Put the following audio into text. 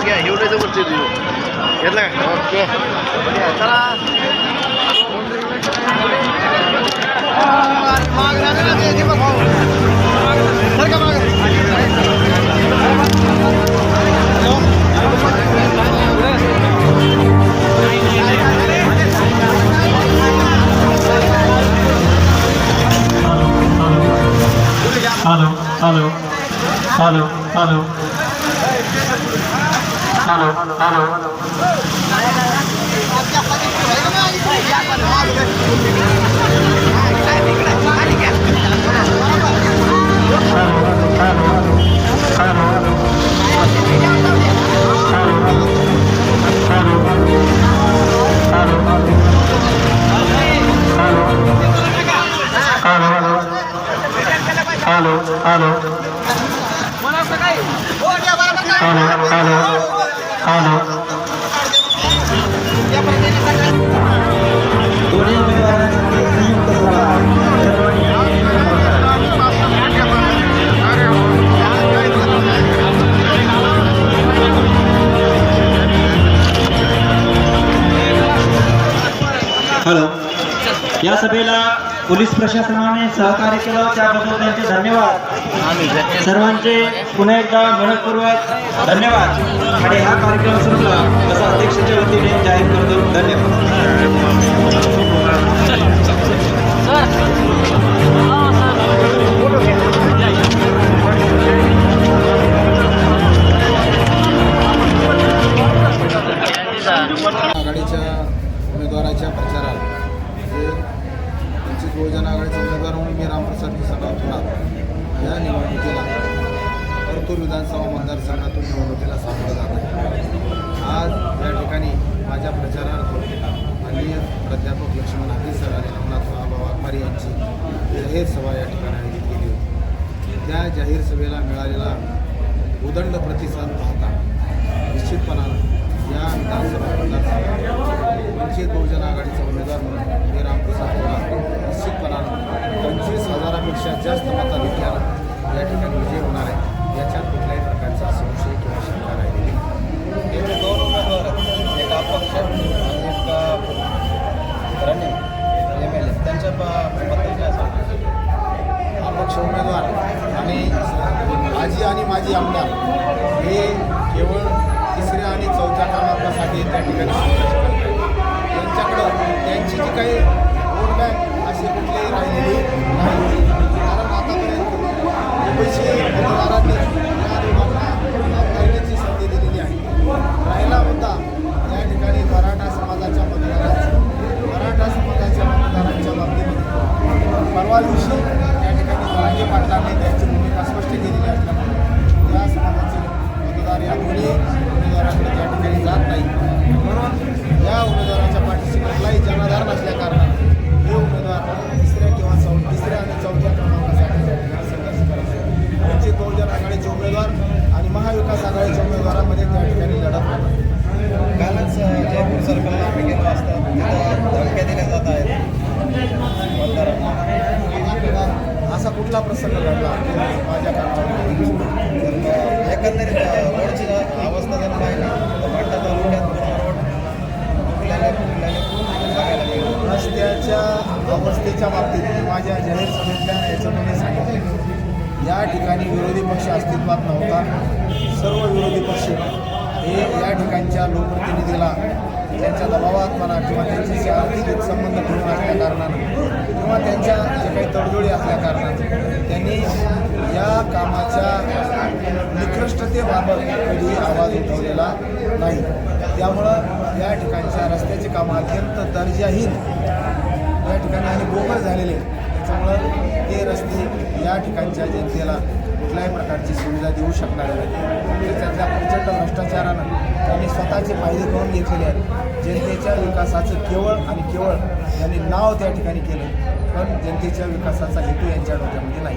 घ्या एवढे जवळचे देऊ घेतलं का ओके चला Hello, hello, hello, hello. Hello hello Hello, hello. Hello, hello. सर्वांनी हॅलो या सभेला पोलीस प्रशासनाने सहकार्य केलं त्याबद्दल त्यांचे धन्यवाद. सर्वांचे पुन्हा एकदा मनपूर्वक धन्यवाद. आणि हा कार्यक्रम संपला. असा अध्यक्षाच्या वतीने जाहीर करतो. धन्यवाद. आघाडीच्या उमेदवाराच्या प्रचारात वंचित बहुजन आघाडीचे उमेदवार म्हणून मी रामप्रसाद किसनराव थोरात या निवडणुकीला परतूर विधानसभा मतदारसंघातून निवडणुकीला सामोरं जात आहे. आज या ठिकाणी माझ्या प्रचारार्थ माननीय प्राध्यापक लक्ष्मण हाती सर आणि नवनाथ बाबा वाघमारे यांची जाहीर सभा या ठिकाणी आयोजित केली होती. त्या जाहीर सभेला मिळालेला उदंड प्रतिसाद पाहता निश्चितपणानं या विधानसभा मतदारसंघात वंचित बहुजन आघाडीचा उमेदवार म्हणून मी रामप्रसाद थोरात निश्चितपणानं पंचवीस जास्त मतं घेतल्यानं या ठिकाणी विजय होणार आहे. याच्यात कुठल्याही प्रकारचा संशय किंवा शंका राहिलेली नाही. दोन उमेदवार एक अपक्ष आणि एक रनिंग एम एल ए त्यांच्या बद्दल काय सांगतो? अपक्ष उमेदवार आणि आजी आणि माजी आमदार हे केवळ तिसऱ्या आणि चौथ्या क्रमांकासाठी त्या ठिकाणी संघर्ष यांच्याकडं त्यांची जी काही वोट बँक असे कुठलेही राहिलेली उमेदवारांमध्ये त्या ठिकाणी लढत कालच जयपूर सरकारला आम्ही गेलो असता. तिथं धमक्या दिल्या जात आहेत. असा कुठला प्रसंग घडला? माझ्या काळामध्ये एकंदरीत रोडची अवस्था जर पाहिली तर वाटतं तालुक्यात रोड फुगलेले फुगलेले बघायला मिळेल? रस्त्याच्या अवस्थेच्या बाबतीत माझ्या जाहीर सभेतल्या याच्यामध्ये सांगितलं. या ठिकाणी विरोधी पक्ष अस्तित्वात नव्हता. सर्व विरोधी पक्ष हे या ठिकाणच्या लोकप्रतिनिधीला त्यांच्या दबावात म्हणा किंवा त्यांच्याशी आर्थिक संबंध ठेवून असल्याकारणानं किंवा त्यांच्या जे काही तडजोडी असल्याकारणानं त्यांनी या कामाच्या निकृष्टतेबाबत कधीही आवाज उठवलेला नाही. त्यामुळं या ठिकाणच्या रस्त्याचे कामं अत्यंत दर्जाहीन या ठिकाणी आणि गोबर झालेले त्याच्यामुळं ते रस्ते या ठिकाणच्या जनतेला कुठल्याही प्रकारची सुविधा देऊ शकणार नाही. त्याच्यातल्या प्रचंड भ्रष्टाचारानं त्यांनी स्वतःचे फायदे करून घेतलेले आहेत. जनतेच्या विकासाचं केवळ आणि केवळ त्यांनी नाव त्या ठिकाणी केलं पण जनतेच्या विकासाचा हेतू यांच्या डोक्यामध्ये नाही.